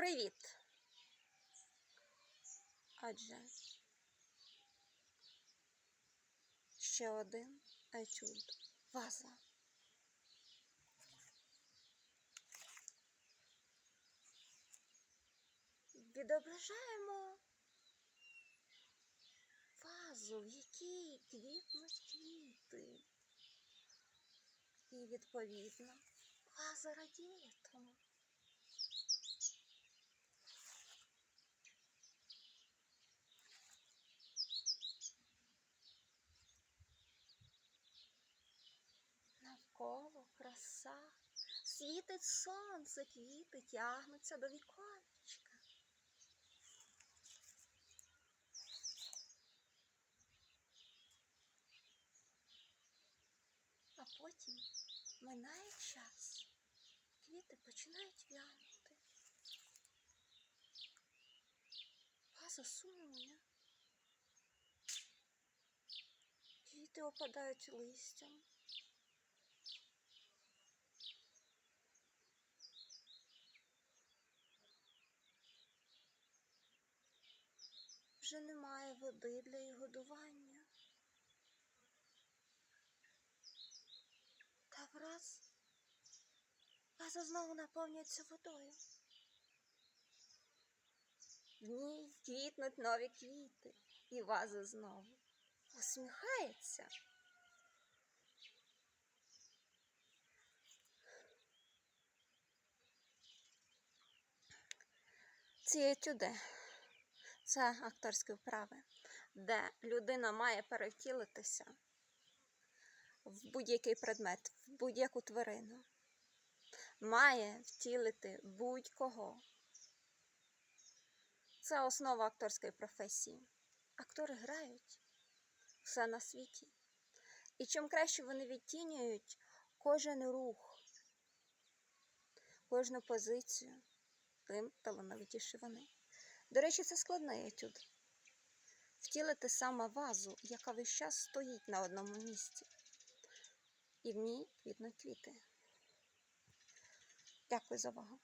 Привіт! Адже ще один етюд. Ваза. Відображаємо вазу, в якій квітнуть квіти. І відповідно ваза радіє тому. Навколо краса, світить сонце, квіти тягнуться до віконечка. А потім минає час, квіти починають вянути. Ваза сумує. Квіти опадають листям. Вже немає води для їх годування. Та враз ваза знову наповнюється водою. В ній квітнуть нові квіти, і ваза знову усміхається. Ці етюди це акторські вправи, де людина має перевтілитися в будь-який предмет, в будь-яку тварину. Має втілити будь-кого. Це основа акторської професії. Актори грають все на світі. І чим краще вони відтінюють кожен рух, кожну позицію, тим талановитіші вони. До речі, це складний етюд. Втілити саме вазу, яка весь час стоїть на одному місці. І в ній квітнуть квіти. Дякую за увагу.